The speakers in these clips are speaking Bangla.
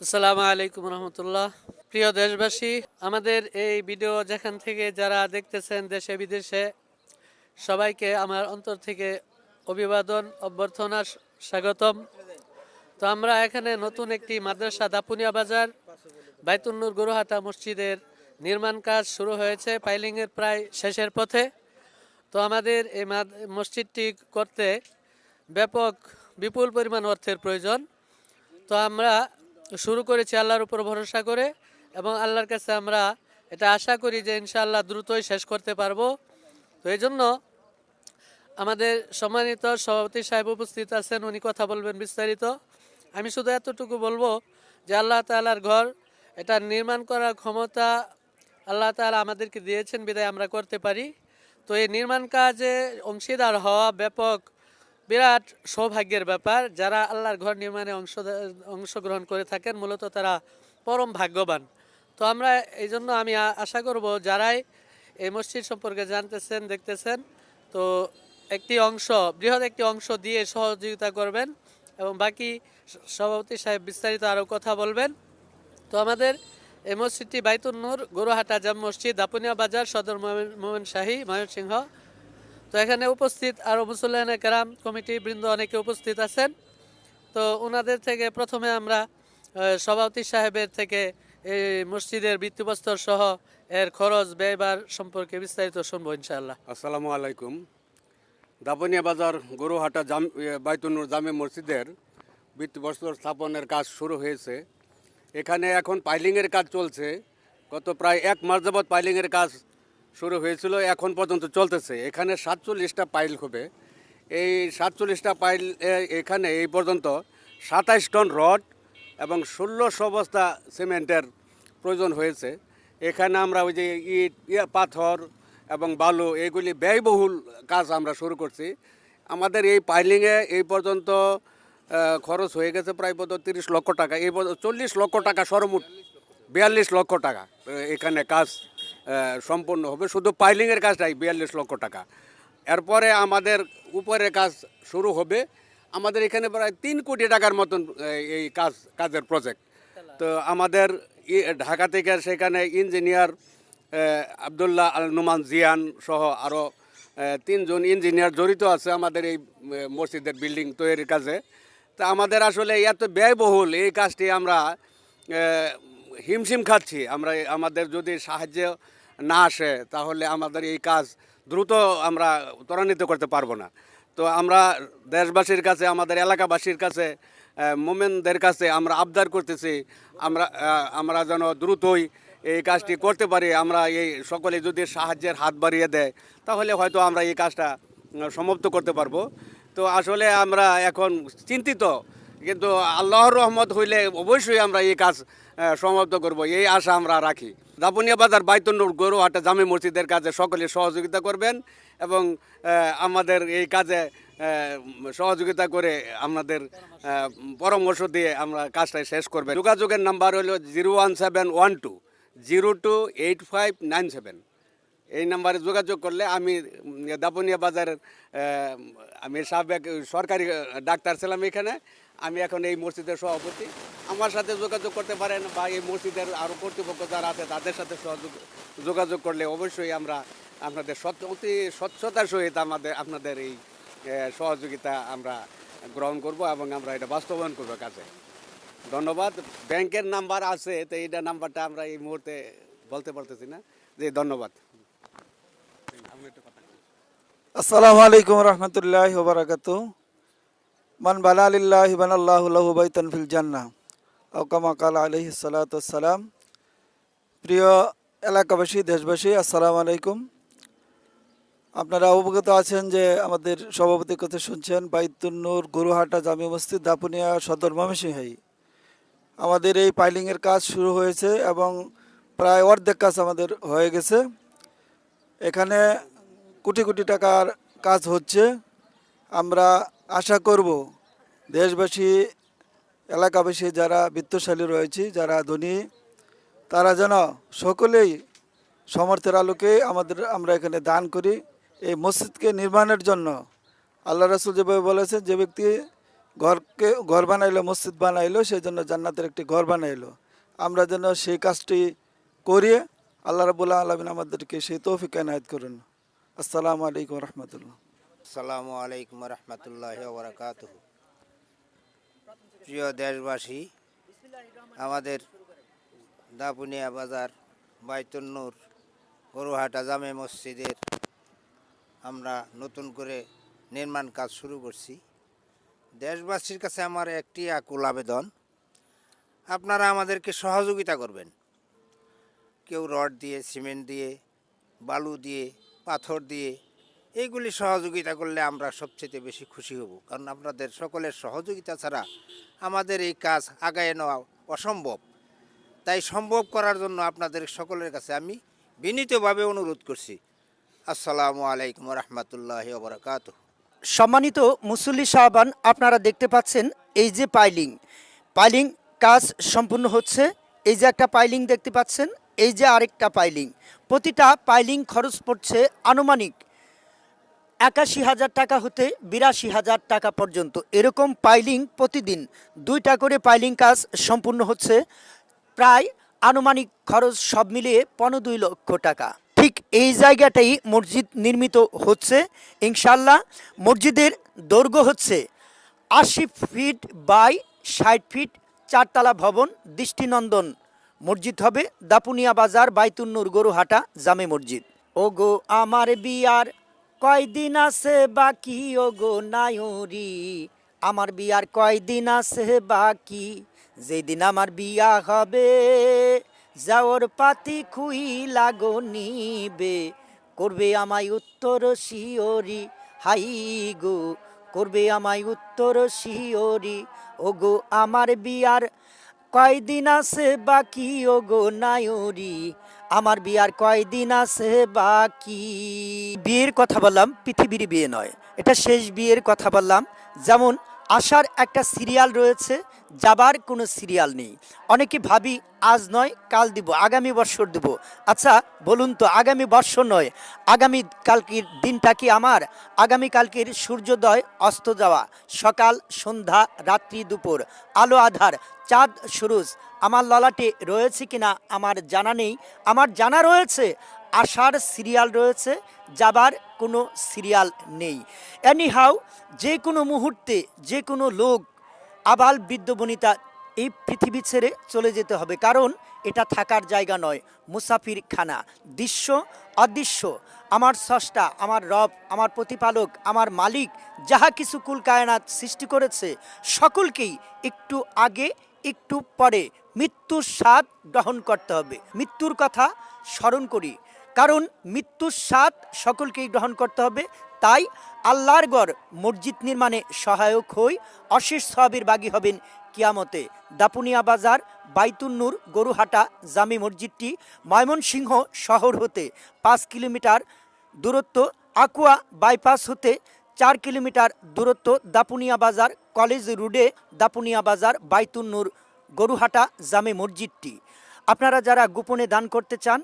আসসালামু আলাইকুম রহমতুল্লাহ। প্রিয় দেশবাসী, আমাদের এই ভিডিও যেখান থেকে যারা দেখতেছেন দেশে বিদেশে, সবাইকে আমার অন্তর থেকে অভিবাদন, অভ্যর্থনা, স্বাগতম। তো আমরা এখানে নতুন একটি মাদ্রাসা দাপুনিয়া বাজার বাইতুন্নুর গুরুহাটা মসজিদের নির্মাণ কাজ শুরু হয়েছে, পাইলিংয়ের প্রায় শেষের পথে। তো আমাদের এই মসজিদটি করতে ব্যাপক, বিপুল পরিমাণ অর্থের প্রয়োজন। তো আমরা শুরু করেছি আল্লাহর উপর ভরসা করে এবং আল্লাহর কাছে আমরা এটা আশা করি যে ইনশাআল্লাহ দ্রুতই শেষ করতে পারব। তো এই জন্য আমাদের সম্মানিত সভাপতি সাহেব উপস্থিত আছেন, উনি কথা বলবেন বিস্তারিত। আমি শুধু এতটুকু বলব যে আল্লাহ তাআলার ঘর, এটা নির্মাণ করার ক্ষমতা আল্লাহ তাআলা আমাদেরকে দিয়েছেন, বিদায় আমরা করতে পারি। তো এই নির্মাণ কাজে অংশীদার হওয়া ব্যাপক বিরাট সৌভাগ্যের ব্যাপার, যারা আল্লাহর ঘর নির্মাণে অংশ অংশগ্রহণ করে থাকেন, মূলত তারা পরম ভাগ্যবান। তো আমরা এই জন্য আমি আশা করব যারাই এই মসজিদ সম্পর্কে জানতেছেন, দেখতেছেন, তো একটি অংশ, বৃহৎ একটি অংশ দিয়ে সহযোগিতা করবেন এবং বাকি সভাপতি সাহেব বিস্তারিত আরও কথা বলবেন। তো আমাদের এই মসজিদটি বাইতুন্নুর গরুহাটা জাম মসজিদ, দাপুনিয়া বাজার, সদর মোমেন শাহী, ময়মনসিংহ। তো এখানে উপস্থিত আরও মুসল্লান কেরাম কমিটি বৃন্দ অনেকে উপস্থিত আছেন। তো ওনাদের থেকে প্রথমে আমরা সভাপতি সাহেবের থেকে এই মসজিদের ভিত্তিপ্রস্তর সহ এর খরচ ব্যয়বার সম্পর্কে বিস্তারিত শুনব ইনশাআল্লাহ। আসসালামু আলাইকুম। দাপনিয়া বাজার গরুহাটা জাম বাইতুনুর জামে মসজিদের ভিত্তিবস্তর স্থাপনের কাজ শুরু হয়েছে। এখানে এখন পাইলিংয়ের কাজ চলছে। গত প্রায় এক মাস যাবৎ পাইলিংয়ের কাজ শুরু হয়েছিল, এখন পর্যন্ত চলতেছে। এখানে সাতচল্লিশটা পাইল হবে এই সাতচল্লিশটা পাইল এখানে এই পর্যন্ত সাতাইশ টন রড এবং ষোলোশো বস্তা সিমেন্টের প্রয়োজন হয়েছে। এখানে আমরা ওই যে ইট পাথর এবং বালু, এগুলি ব্যয়বহুল কাজ আমরা শুরু করছি। আমাদের এই পাইলিংয়ে এই পর্যন্ত খরচ হয়ে গেছে প্রায় বোধ তিরিশ লক্ষ টাকা। এই চল্লিশ লক্ষ টাকা সর্বমোট, বিয়াল্লিশ লক্ষ টাকা এখানে কাজ সম্পূর্ণ হবে। শুধু পাইলিংয়ের কাজটাই বিয়াল্লিশ লক্ষ টাকা। এরপরে আমাদের উপরে কাজ শুরু হবে। আমাদের এখানে প্রায় তিন কোটি টাকার মতন এই কাজ কাজের প্রজেক্ট তো আমাদের ঢাকা থেকে সেখানে ইঞ্জিনিয়ার আবদুল্লাহ আল নুমান জিয়ান সহ আরও তিনজন ইঞ্জিনিয়ার জড়িত আছে আমাদের এই মসজিদের বিল্ডিং তৈরির কাজে। তা আমাদের আসলে এত ব্যয়বহুল এই কাজটি আমরা হিমশিম খাচ্ছি। আমরা আমাদের যদি সাহায্য না আসে, তাহলে আমাদের এই কাজ দ্রুত আমরা ত্বরান্বিত করতে পারব না। তো আমরা দেশবাসীর কাছে, আমাদের এলাকাবাসীর কাছে মোমেনদের কাছে আমরা আবদার করতেছি, আমরা আমরা যেন দ্রুতই এই কাজটি করতে পারি, আমরা এই সকলে যদি সাহায্যের হাত বাড়িয়ে দেয়, তাহলে হয়তো আমরা এই কাজটা সমাপ্ত করতে পারব। তো আসলে আমরা এখন চিন্তিত কিন্তু আল্লাহর রহমত হইলে অবশ্যই আমরা এই কাজ সমাপ্ত করব। এই আশা আমরা রাখি। দাপুনিয়া বাজার বাইতুন্নুর গরুহাটা জামে মসজিদের কাজে সকলে সহযোগিতা করবেন এবং আমাদের এই কাজে সহযোগিতা করে আমাদের পরামর্শ দিয়ে আমরা কাজটা শেষ করবেন। যোগাযোগের নাম্বার হলো zero one seven one two, zero two eight five nine seven. এই নাম্বারে যোগাযোগ করলে আমি দাপুনিয়া বাজারের আমি সাবেক সরকারি ডাক্তার ছিলাম এখানে। আমি এখন এই মসজিদের সভাপতি। আমার সাথে যোগাযোগ করতে পারেন বা এই মসজিদের আরও কর্তৃপক্ষ যারা আছে, তাদের সাথে সহযোগ, যোগাযোগ করলে অবশ্যই আমরা আপনাদের সৎ, অতি স্বচ্ছতার সহিত আমাদের, আপনাদের এই সহযোগিতা আমরা গ্রহণ করব এবং আমরা এটা বাস্তবায়ন করব কাজে। ধন্যবাদ। ব্যাংকের নাম্বার আছে, তো এইটা নাম্বারটা আমরা এই মুহূর্তে বলতে পারতেছি না। যে ধন্যবাদ। আসসালামু আলাইকুম রহমতুল্লাহ ওবরাকাতু মান বালা লিল্লাহি বানাল্লাহু লাহু বাইতান ফিল জান্নাহ। আও কামা কালা আলাইহি সালাতু ওয়াসসালাম। প্রিয় এলাকাবাসী, দেশবাসী, আসসালামু আলাইকুম। আপনারা অবগত আছেন যে আমাদের সভাপতির কথা শুনছেন, বাইতুন্নুর গুরুহাটা জামি মসজিদ দাপুনিয়া সদর ময়মনসিংহাই। আমাদের এই পাইলিংয়ের কাজ শুরু হয়েছে এবং প্রায় অর্ধেক কাজ আমাদের হয়ে গেছে। এখানে কোটি কোটি টাকার কাজ হচ্ছে। আমরা আশা করব দেশবাসী, এলাকাবাসী যারা বিত্তশালী রয়েছে, যারা ধনী, তারা যেন সকলেই সমর্থের আলোকে আমাদের, আমরা এখানে দান করি। এই মসজিদকে নির্মাণের জন্য আল্লাহ রাসুল যেভাবে বলেছেন, যে ব্যক্তি ঘরকে, ঘর বানাইলো, মসজিদ বানাইলো সেই জন্য জান্নাতের একটি ঘর বানাইলো। আমরা যেন সেই কাজটি করিয়ে আল্লাহ রাবুল্লাহ আলমিন আমাদেরকে সেই তৌফিক এনায়ত করুন। আসসালামু আলাইকুম রহমতুল্লাহ। আসসালামু আলাইকুম রহমতুল্লাহ বরকাত প্রিয় দেশবাসী, আমাদের দাপুনিয়া বাজার বাইতুন্নুর গরুহাটা জামে মসজিদের আমরা নতুন করে নির্মাণ কাজ শুরু করছি। দেশবাসীর কাছে আমার একটি আকুল আবেদন, আপনারা আমাদেরকে সহযোগিতা করবেন। কেউ রড দিয়ে, সিমেন্ট দিয়ে, বালু দিয়ে পাথর দিয়ে এইগুলি সহযোগিতা করলে আমরা সবচেয়ে বেশি খুশি হব। কারণ আপনাদের সকলের সহযোগিতা ছাড়া আমাদের এই কাজ আগায় নেওয়া অসম্ভব। তাই সম্ভব করার জন্য আপনাদের সকলের কাছে আমি বিনীতভাবে অনুরোধ করছি। আসসালামু আলাইকুম রহমতুল্লাহ বরকাত সম্মানিত মুসল্লি সাহাবান, আপনারা দেখতে পাচ্ছেন এই যে পাইলিং। পাইলিং কাজ সম্পূর্ণ হচ্ছে। এই যে একটা পাইলিং দেখতে পাচ্ছেন এই যে আরেকটা পাইলিং, প্রতিটা পাইলিং খরচ পড়ছে আনুমানিক একাশি হাজার টাকা হতে বিরাশি হাজার টাকা পর্যন্ত। এরকম পাইলিং প্রতিদিন দুইটা করে পাইলিং কাজ সম্পূর্ণ হচ্ছে। প্রায় আনুমানিক খরচ সব মিলিয়ে পনেরো দুই লক্ষ টাকা। ঠিক এই জায়গাটাই মসজিদ নির্মিত হচ্ছে। ইনশাল্লাহ মসজিদের দৈর্ঘ্য হচ্ছে আশি ফিট বাই ষাট ফিট চারতলা ভবন, দৃষ্টিনন্দন। মসজিদ হবে দাপুনিয়া বাজার বাইতুন্নুর গরুহাটা জামে মসজিদ। ও গো আমার বিয়ার কয়দিন আছে বাকি? ও গো নায়রি, আমার বিয়ার কয়দিন আছে বাকি? যেদিন আমার বিয়া হবে, যাওয়ার পাতি খুই লাগো নিবে। করবে আমায় উত্তর শিওরি, হাই গো, করবে আমায় উত্তর শিওরি। ও গো আমার বিয়ার কয়দিন আছে বাকি ও গো নায়রি? আমার বিয়ার কয়দিন আছে বাকি? বিয়ের কথা বললাম, পৃথিবীর বিয়ে নয়। এটা শেষ বিয়ের কথা বললাম। যেমন আসার একটা সিরিয়াল রয়েছে, যাবার কোনো সিরিয়াল নেই। অনেকে ভাবি, আজ নয়, কাল দিব, আগামী বছর দিব। আচ্ছা বলুন তো, আগামী বছর নয়, আগামী কালকের দিনটা কি আমার? আগামী কালকের সূর্যোদয়, অস্ত যাওয়া, সকাল, সন্ধ্যা, রাত্রি, দুপুর, আলো, আধার, চাঁদ, সুরুজ, আমার ললাটে রয়েছে কিনা আমার জানা নেই। আমার জানা রয়েছে আসার সিরিয়াল রয়েছে, যাবার কোনো সিরিয়াল নেই। এনি হাউ যে কোনো মুহূর্তে, যে কোনো লোক, আবাল বৃদ্ধবনিতা এই পৃথিবী ছেড়ে চলে যেতে হবে, কারণ এটা থাকার জায়গা নয় মুসাফির খানা দৃশ্য, অদৃশ্য, আমার স্রষ্টা, আমার রব, আমার প্রতিপালক, আমার মালিক, যাহা কিছু কুল কায়নাত সৃষ্টি করেছে, সকলকেই একটু আগে, একটু পরে মৃত্যুর স্বাদ গ্রহণ করতে হবে। মৃত্যুর কথা স্মরণ করি কারণ মৃত্যুর স্বাদ সকলকেই গ্রহণ করতে হবে। তাই আল্লাহর গড় মসজিদ নির্মাণে সহায়ক হই, অশেষ সহাবির বাগী হবেন কিয়ামতে। দাপুনিয়া বাজার বাইতুন্নুর গরুহাটা, জামি মসজিদটি, ময়মনসিংহ শহর হতে পাঁচ কিলোমিটার দূরত্ব, আকুয়া বাইপাস হতে চার কিলোমিটার দূরত্ব, দাপুনিয়া বাজার, কলেজ রোডে দাপুনিয়া বাজার বাইতুন্নুর গরুহাটা, জামে মসজিদটি। আপনারা যারা গোপনে দান করতে চান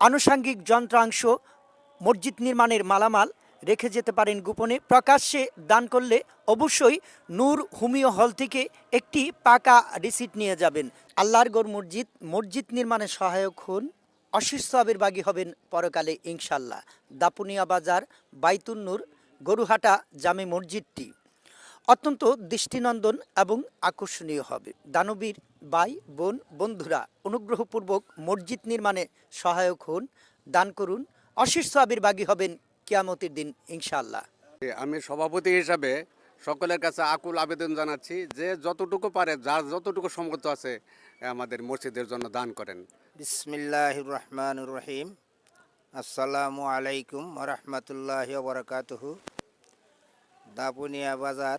আনুষাঙ্গিক যন্ত্রাংশ মসজিদ নির্মাণের মালামাল রেখে যেতে পারেন গোপনে। প্রকাশ্যে দান করলে অবশ্যই নূর হুমিও হল থেকে একটি পাকা রিসিট নিয়ে যাবেন। আল্লাহর মসজিদ মসজিদ নির্মাণে সহায়ক হন। অশিষ সবের বাগী হবেন পরকালে ইনশাল্লাহ দাপুনিয়া বাজার বাইতুন্নুর গরুহাটা জামে মসজিদটি। অত্যন্ত দৃষ্টিনন্দন এবং আকর্ষণীয় হবে। দানবীর ভাই বোন বন্ধুরা অনুগ্রহপূর্বক মসজিদ নির্মাণে সহায়ক হন দান করুন। অশীর্ষ আবির্ভাগী হবেন কিয়ামতের দিন ইনশাআল্লাহ। আমি সভাপতি হিসাবে সকলের কাছে আকুল আবেদন জানাচ্ছি যে যতটুকু পারে যার যতটুকু সম্মত আছে আমাদের মসজিদের জন্য দান করেন। বিসমিল্লাহ রহমান রহিম। আসসালামু আলাইকুম রহমতুল্লাহ বরকাতহ। দাপুনিয়া বাজার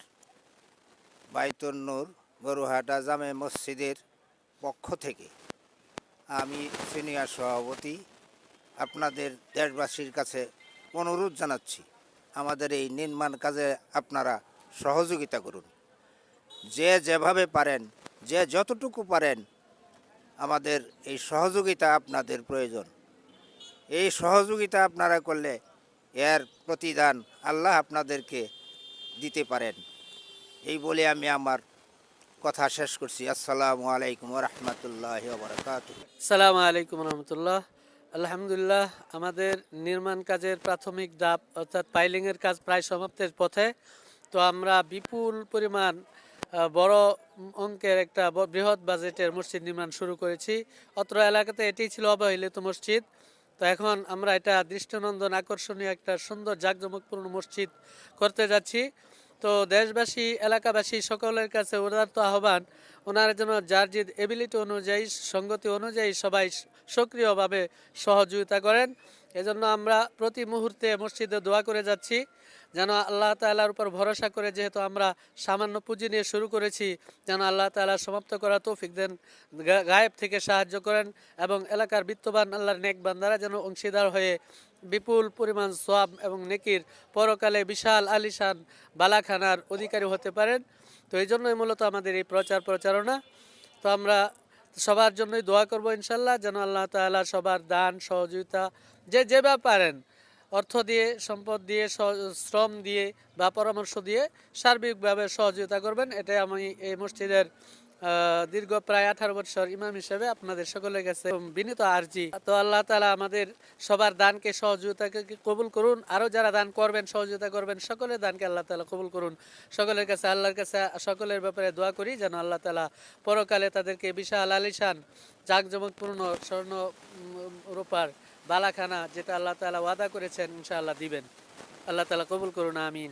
বাইতন্নুর গরুহাটা জামে মসজিদের পক্ষ থেকে আমি সিনিয়র সভাপতি আপনাদের দেশবাসীর কাছে অনুরোধ জানাচ্ছি, আমাদের এই নির্মাণ কাজে আপনারা সহযোগিতা করুন। যে যেভাবে পারেন, যে যতটুকু পারেন, আমাদের এই সহযোগিতা আপনাদের প্রয়োজন। এই সহযোগিতা আপনারা করলে এর প্রতিদান আল্লাহ আপনাদেরকে দিতে পারেন। এই বলে আমি আমার কথা শেষ করছি। আসসালামু আলাইকুম রহমতুল্লাহ সালামু আলাইকুম রহমতুল্লাহ আলহামদুলিল্লাহ, আমাদের নির্মাণ কাজের প্রাথমিক ধাপ অর্থাৎ পাইলিংয়ের কাজ প্রায় সমাপ্তের পথে। তো আমরা বিপুল পরিমাণ বড় অঙ্কের একটা বৃহৎ বাজেটের মসজিদ নির্মাণ শুরু করেছি। অত্র এলাকাতে এটি ছিল অবহেলিত মসজিদ। তো এখন আমরা এটা দৃষ্টিনন্দন আকর্ষণীয় একটা সুন্দর জাঁকজমকপূর্ণ মসজিদ করতে যাচ্ছি। তো দেশবাসী, এলাকাবাসী সকলের কাছে উদারত আহ্বান। ওনারা যেন যার এবিলিটি অনুযায়ী, সঙ্গতি অনুযায়ী সবাই সক্রিয়ভাবে সহযোগিতা করেন। এজন্য আমরা প্রতি মুহূর্তে মসজিদে দোয়া করে যাচ্ছি, যেন আল্লাহ তাআলার উপর ভরসা করে যেহেতু আমরা সামান্য পুঁজি নিয়ে শুরু করেছি, যেন আল্লাহ তাআলা সমাপ্ত করা তৌফিক দেন গায়েব থেকে সাহায্য করেন এবং এলাকার বিত্তবান আল্লাহর নেক বান্দারা যেন অংশীদার হয়ে বিপুল পরিমাণ সোয়াব এবং নেকির পরকালে বিশাল আলিশান বালাখানার অধিকারী হতে পারেন। তো এই জন্যই মূলত আমাদের এই প্রচার প্রচারণা। তো আমরা সবার জন্যই দোয়া করব ইনশাল্লাহ, যেন আল্লাহ তাআলা সবার দান, সহযোগিতা যে যেভাবে পারেন, অর্থ দিয়ে, সম্পদ দিয়ে শ্রম দিয়ে বা পরামর্শ দিয়ে সার্বিকভাবে সহযোগিতা করবেন। এটাই আমি এই মসজিদের দীর্ঘ প্রায় আঠারো বছর ইমাম হিসেবে আপনাদের সকলের কাছে বিনীত আরজি। তো আল্লাহ তালা আমাদের সবার দানকে, সহযোগিতাকে কবুল করুন? আরও যারা দান করবেন, সহযোগিতা করবেন, সকলের দানকে আল্লাহ তালা কবুল করুন। সকলের কাছে, আল্লাহর কাছে, সকলের ব্যাপারে দোয়া করি যেন আল্লাহ তালা পরকালে তাদেরকে বিশাল আলিশান, জাঁকজমকপূর্ণ স্বর্ণ রূপার বালাখানা যেটা আল্লাহ তালা ওয়াদা করেছেন, ইনশাআল্লাহ দিবেন। আল্লাহ তালা কবুল করুন, আমিন।